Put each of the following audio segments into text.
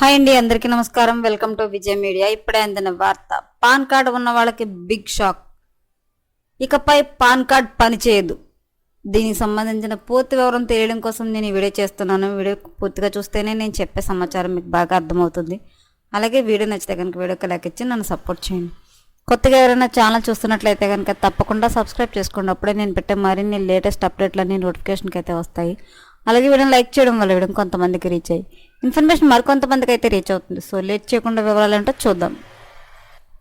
Hi అండి అందరికీ నమస్కారం. Welcome to Vijay media. ఇప్పుడే అందిన వార్త పాన్ కార్డ్ ఉన్న వాళ్ళకి బిగ్ షాక్. ఇకపై పాన్ కార్డ్ పనిచేయదు దీనికి సంబంధించిన పూర్తి వివరం తెలియడం కోసం నేను ఈ వీడియో చేస్తున్నాను. వీడియో పూర్తిగా చూస్తేనే నేను చెప్పే సమాచారం మీకు బాగా అర్థమవుతుంది. అలాగే వీడియో నచ్చితే కనుక వీడియోకి లైక్ ఇచ్చి నన్ను సపోర్ట్ చేయండి. కొత్తగా ఎవరైనా ఛానల్ చూస్తున్నట్లయితే కనుక తప్పకుండా సబ్స్క్రైబ్ చేసుకోండి. అప్పుడే నేను పెట్టే మరిన్ని లేటెస్ట్ అప్డేట్లన్నీ నోటిఫికేషన్కి అయితే వస్తాయి. అలాగే వీడియోని లైక్ చేయడం వల్ల వీడియో కొంతమందికి రీచ్ అయ్యి. ఇన్ఫర్మేషన్ మరికొంతమందికి అయితే రీచ్ అవుతుంది. సో లేట్ చేయకుండా వివరాలంటే చూద్దాం.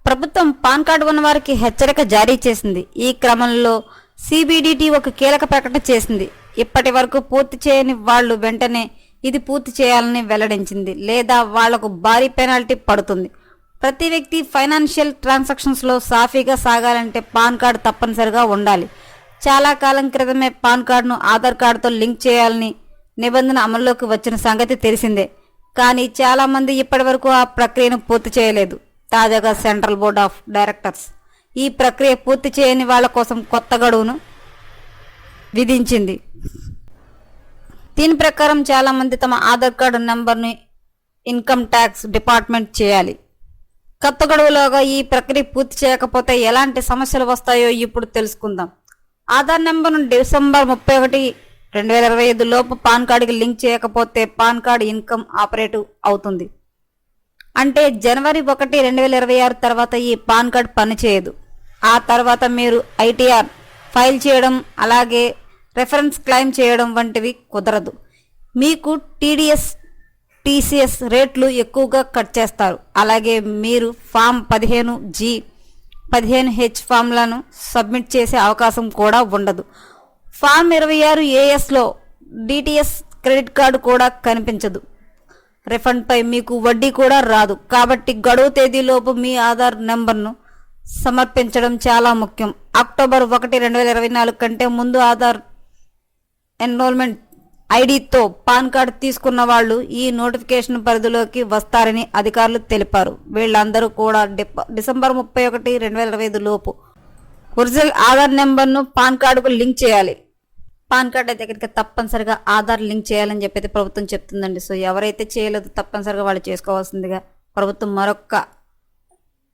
ప్రభుత్వం పాన్ కార్డు ఉన్న వారికి హెచ్చరిక జారీ చేసింది. ఈ క్రమంలో సిబిడిటి ఒక కీలక ప్రకటన చేసింది. ఇప్పటి వరకు పూర్తి చేయని వాళ్ళు వెంటనే ఇది పూర్తి చేయాలని వెల్లడించింది. లేదా వాళ్ళకు భారీ పెనాల్టీ పడుతుంది. ప్రతి వ్యక్తి ఫైనాన్షియల్ ట్రాన్సాక్షన్స్లో సాఫీగా సాగాలంటే పాన్ కార్డు తప్పనిసరిగా ఉండాలి. చాలా కాలం క్రితమే పాన్ కార్డును ఆధార్ కార్డుతో లింక్ చేయాలని నిబంధన అమల్లోకి వచ్చిన సంగతి తెలిసిందే. కానీ చాలామంది ఇప్పటివరకు ఇప్పటి వరకు ఆ ప్రక్రియను పూర్తి చేయలేదు. తాజాగా సెంట్రల్ బోర్డ్ ఆఫ్ డైరెక్టర్స్ ఈ ప్రక్రియ పూర్తి చేయని వాళ్ళ కోసం కొత్త గడువును విధించింది. దీని ప్రకారం చాలామంది తమ ఆధార్ కార్డు నెంబర్ని ఇన్కమ్ ట్యాక్స్ డిపార్ట్మెంట్ చేయాలి. కొత్త గడువులోగా ఈ ప్రక్రియ పూర్తి చేయకపోతే ఎలాంటి సమస్యలు వస్తాయో ఇప్పుడు తెలుసుకుందాం. ఆధార్ నెంబర్ను డిసెంబర్ ముప్పై ఒకటి రెండు వేల ఇరవై ఐదు లోపు పాన్ కార్డుకి లింక్ చేయకపోతే పాన్ కార్డు ఇన్కమ్ ఆపరేటివ్ అవుతుంది. అంటే జనవరి ఒకటి రెండు వేల ఇరవై ఆరు తర్వాత ఈ పాన్ కార్డ్ పనిచేయదు ఆ తర్వాత మీరు ఐటీఆర్ ఫైల్ చేయడం అలాగే రెఫరెన్స్ క్లెయిమ్ చేయడం వంటివి కుదరదు. మీకు టీడీఎస్ టీసీఎస్ రేట్లు ఎక్కువగా కట్ చేస్తారు. అలాగే మీరు ఫామ్ పదిహేను జీ పదిహేను హెచ్ ఫామ్లను సబ్మిట్ చేసే అవకాశం కూడా ఉండదు. ఫామ్ ఇరవై ఆరు ఏఎస్లో డిటిఎస్ క్రెడిట్ కార్డు కూడా కనిపించదు. రిఫండ్పై మీకు వడ్డీ కూడా రాదు. కాబట్టి గడువు తేదీలోపు మీ ఆధార్ నెంబర్ను సమర్పించడం చాలా ముఖ్యం. అక్టోబర్ ఒకటి రెండు వేల ఇరవై నాలుగు కంటే ముందు ఆధార్ ఎన్రోల్మెంట్ ఐడితో పాన్ కార్డు తీసుకున్న వాళ్ళు ఈ నోటిఫికేషన్ పరిధిలోకి వస్తారని అధికారులు తెలిపారు. వీళ్ళందరూ కూడా డిసెంబర్ ముప్పై ఒకటి రెండు వేల ఇరవై ఐదు లోపు ఒరిజినల్ ఆధార్ నెంబర్ను పాన్ కార్డుకు లింక్ చేయాలి. పాన్ కార్డ్ అయితే కనుక తప్పనిసరిగా ఆధార్ లింక్ చేయాలని చెప్పి అయితే ప్రభుత్వం చెప్తుందండి. సో ఎవరైతే చేయలేదో తప్పనిసరిగా వాళ్ళు చేసుకోవాల్సిందిగా ప్రభుత్వం మరొక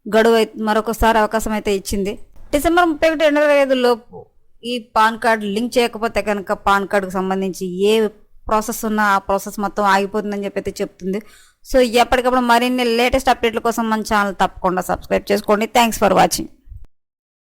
గడువు మరొకసారి అవకాశం అయితే ఇచ్చింది. డిసెంబర్ ముప్పై ఒకటి రెండు వేల ఐదు లోపు ఈ పాన్ కార్డ్ లింక్ చేయకపోతే కనుక పాన్ కార్డుకు సంబంధించి ఏ ప్రాసెస్ ఉన్నా ఆ ప్రాసెస్ మొత్తం ఆగిపోతుందని చెప్పి అయితే చెప్తుంది. సో ఎప్పటికప్పుడు మరిన్ని లేటెస్ట్ అప్డేట్ల కోసం మన ఛానల్ తప్పకుండా సబ్స్క్రైబ్ చేసుకోండి. Thanks for watching.